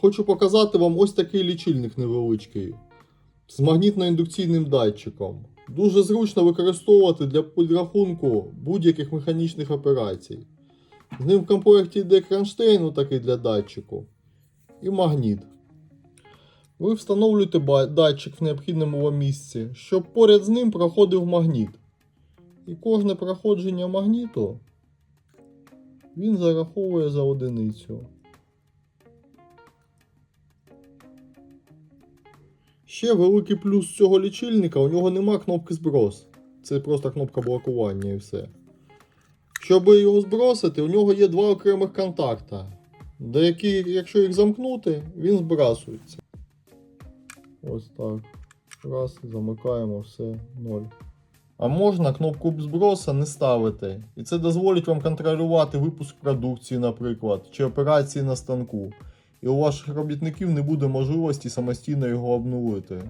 Хочу показати вам ось такий лічильник невеличкий з магнітно-індукційним датчиком. Дуже зручно використовувати для підрахунку будь-яких механічних операцій. З ним в комплекті йде кронштейн такий для датчику і магніт. Ви встановлюєте датчик в необхідному вам місці, щоб поряд з ним проходив магніт. І кожне проходження магніту він зараховує за одиницю. Ще великий плюс цього лічильника, у нього нема кнопки зброс. Це просто кнопка блокування і все. Щоб його збросити, у нього є два окремих контакта, де які, якщо їх замкнути, він збрасується. Ось так. Раз, замикаємо, все, ноль. А можна кнопку зброса не ставити. І це дозволить вам контролювати випуск продукції, наприклад, чи операції на станку. І у ваших робітників не буде можливості самостійно його обнулити.